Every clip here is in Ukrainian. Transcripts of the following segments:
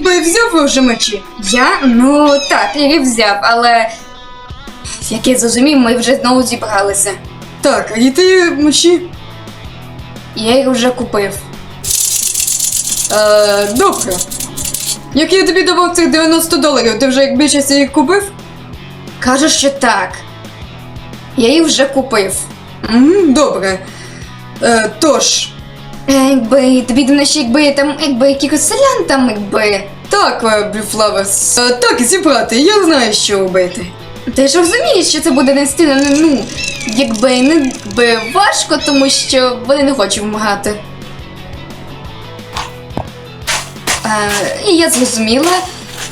взяв вже мечі? Я? Ну так, я взяв, але. Як я зрозумів, ми вже знову зібралися. Так, а і ти мечі? Я їх вже купив. Е, добре. Як я тобі давав цих 90 доларів, ти вже як більшість їх купив? Кажу, що так. Я їх вже купив. М, добре. Е, тож, Якби тобі до наші, якби там, якби якихось селян там, якби. так, е, Блюфлаверс. Е, так, зібрати, я знаю, що робити. Ти ж розумієш, що це буде не стильно, ну, якби не якби важко, тому що вони не хочуть вимагати. Е, і я зрозуміла.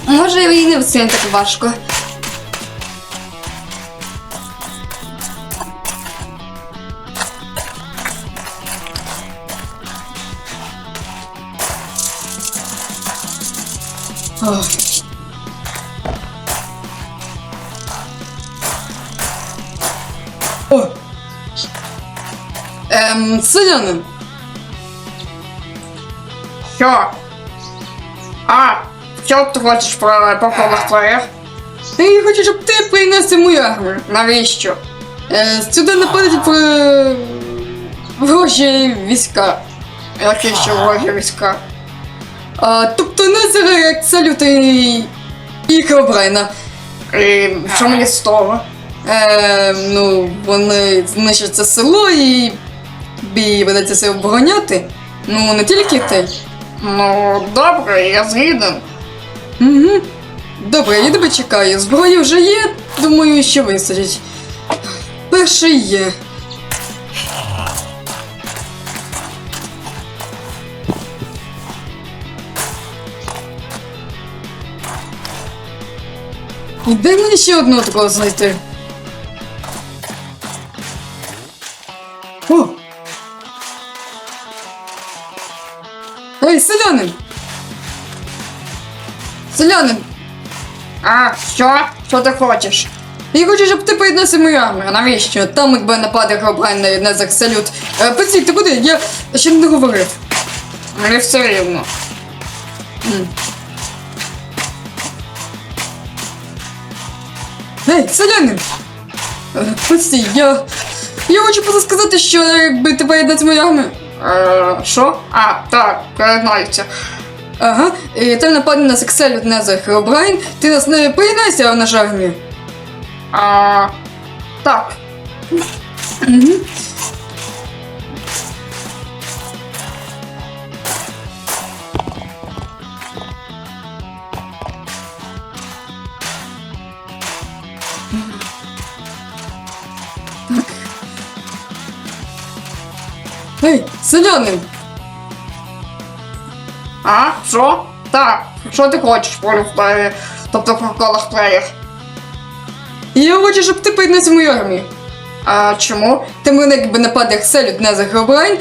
Може, і не все так важко. О! Ем, селянин. Що? А, що ти хочеш про по колах твоїх? Я хочу, щоб ти принеси мою армію. Навіщо? Е, сюди нападуть про гроші війська. Які ще ворожі війська? А, тобто Незера як салют і, і Хеобрайна. І що мені з того? Е, ну, вони знищать це село і бій ведеться себе обороняти. Ну, не тільки ти. Ну, добре, я згіден. Угу. Добре, я тебе чекаю. Зброя вже є, думаю, що вистачить. Перший є. Де мені ще одного такого знайти? О! Ей, селянин! Селянин! А, що? Що ти хочеш? Я хочу, щоб ти поєднався мою армію. Навіщо? Там якби нападе Гробрайн на Незак салют. Е, Постій, ти куди? Я ще не договорив. Мені все рівно. Ей, селянин! Е, Постій, я. Я хочу просто сказати, що якби ти поєднати мою армію. Е? А, так, переднаються. Ага, і ти нападе на Секселют Незак Гробрайн, ти нас не поєднайся в нашу армію. А, так. Угу. Ей, селянин! А, що? Так. Що ти хочеш про плеєр? Тобто про колах плеєр? Я хочу, щоб ти поєднався в мою армію. А чому? Там вони якби нападе Хселют на Гробрайн,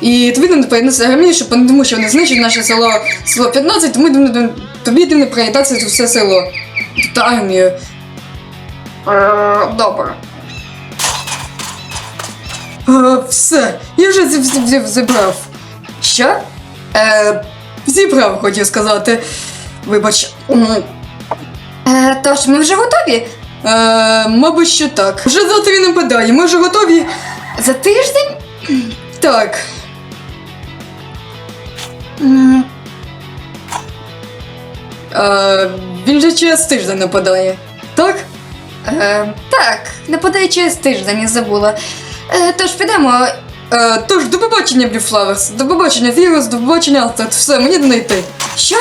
і тобі не поєднатися армію, щоб вони тому що вони знищать наше село село 15, тому тобі- тобі не приєднатися це все село. Тобто армію. Е, добре. А, все, я вже зі- зі- зі- зібрав. Що? Е, зібрав, хотів сказати. Вибач. М, Е, тож ми вже готові. Е, мабуть, що так. Вже завтра він нападає, ми вже готові. За тиждень? Так. М, Е, він же через тиждень нападає. Так? Е, так, нападай через тиждень, я забула. Е, тож підемо. Е, тож, до побачення, Блюфлаверс. До побачення, Вірус, до побачення, Астет. Все, мені не йти. Що?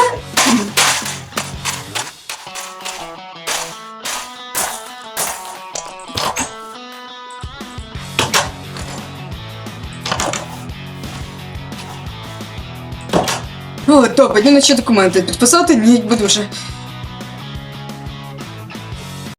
О, добре, на ще документи підписати, ні, буду вже.